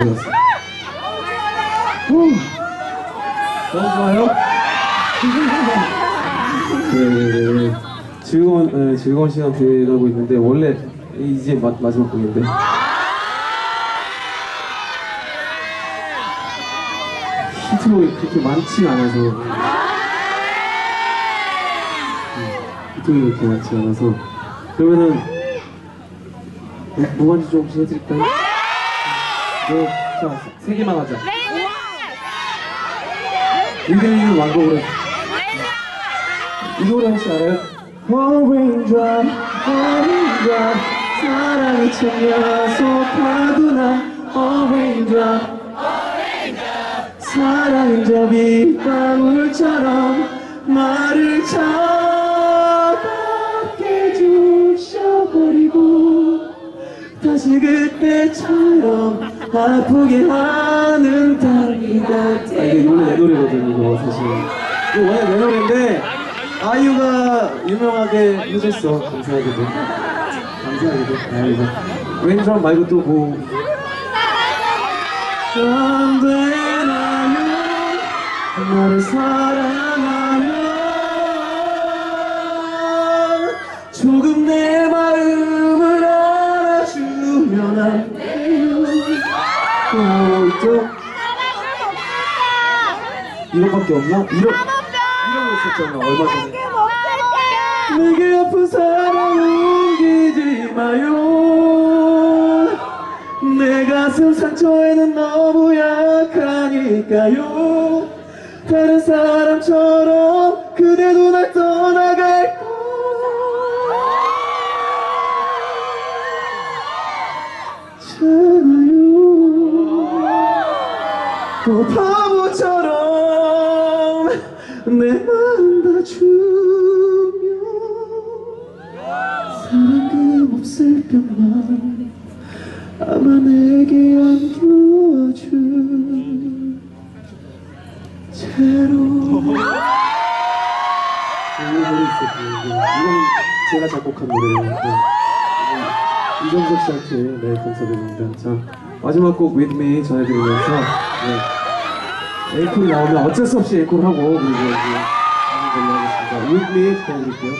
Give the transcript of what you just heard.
후, 너무 좋아요. 네, 네, 네. 즐거운 네, 즐거운 시간 되어가고 있는데 원래 이제 마, 마지막 곡인데. 히트곡이 그렇게 많지 않아서 음, 히트곡이 그렇게 많지 않아서 그러면은 뭐, 뭐한지 조금씩 해드릴까요? 네, 자, 세 개만 하자. 이들이 완곡으로 이 노래 혹시 알아요? One raindrop 사랑이 참여서 파도나 One raindrop 사랑인 저 빗방울처럼 나를 차갑게 주셔버리고 다시 그때처럼 아프게 하는 딸이다. 아 이게 원래 내 노래거든 이거 사실. 이거 원래 내 노래인데 아이유가 유명하게 해줬어. 감사하게도. 감사하게도. 아이고. 왼쪽 말고 또뭐. 안 되나요 나를 사랑하면 조금 내 어, 또 이거밖에 없나? 이런 이런 거 있었잖아 얼마 전에. 내게 아픈 사랑 옮기지 마요. 내 가슴 상처에는 너무 약하니까요. 다른 사람처럼 그대도 날 떠나갈 또 바보처럼 내 마음 다 주면 사랑 그 몹쓸 병만 아마 내게 안겨준 채로 제가 작곡한 노래예요 네. 이정석 씨한테 네 감사드립니다 자 마지막 곡 With Me 전해드리면서 네. 앵콜이 나오면 어쩔 수 없이 앵콜 하고 그리고 이제 하는 걸로 하겠습니다. Me 전해드릴게요